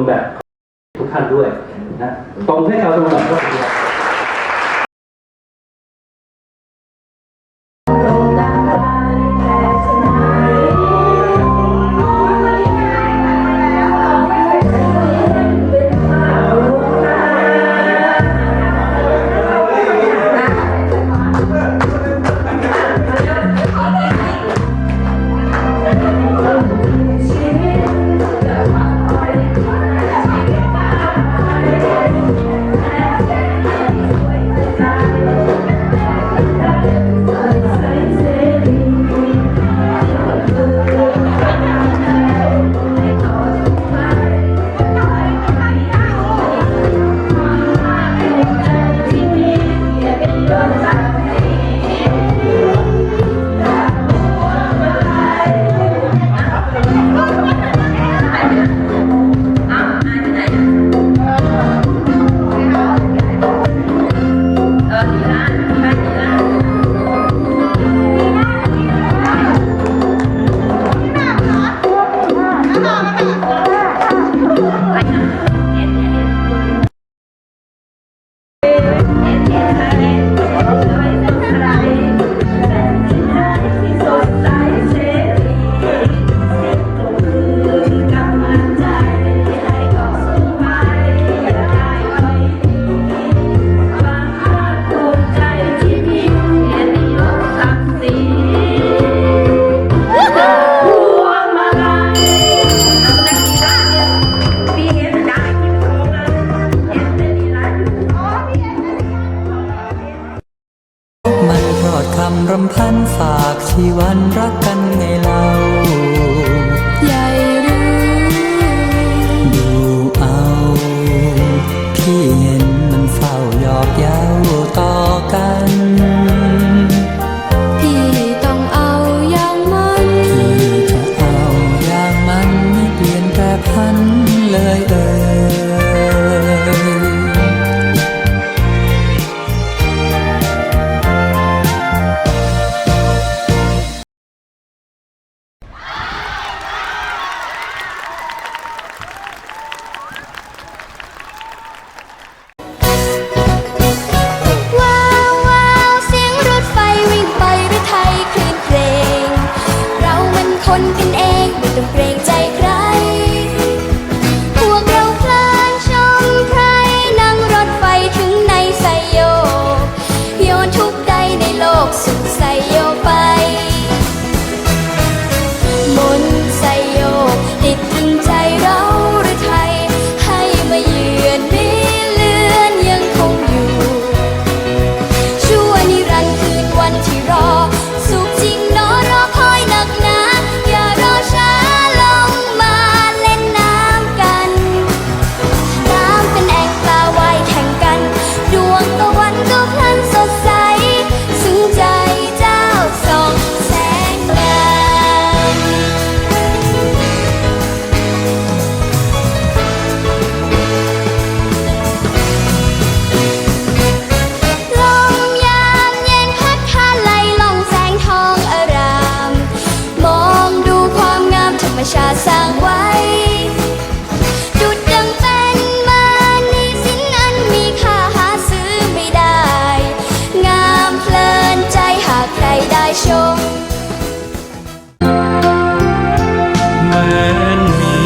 มแบบทุกท่านด้วยนะตรงให้ชาวตะวันออก ดคำรำพันฝากชีวันรักกันไงเรา ชาติสร้างไว้ ดุดดังเป็นมาในสินอันมีค่าหาซื้อไม่ได้ งามเพลินใจหากใครได้ชม แม้นมี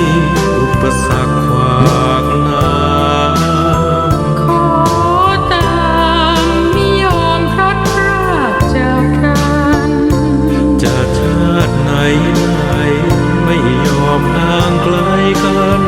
อุปสรรค Jerusalem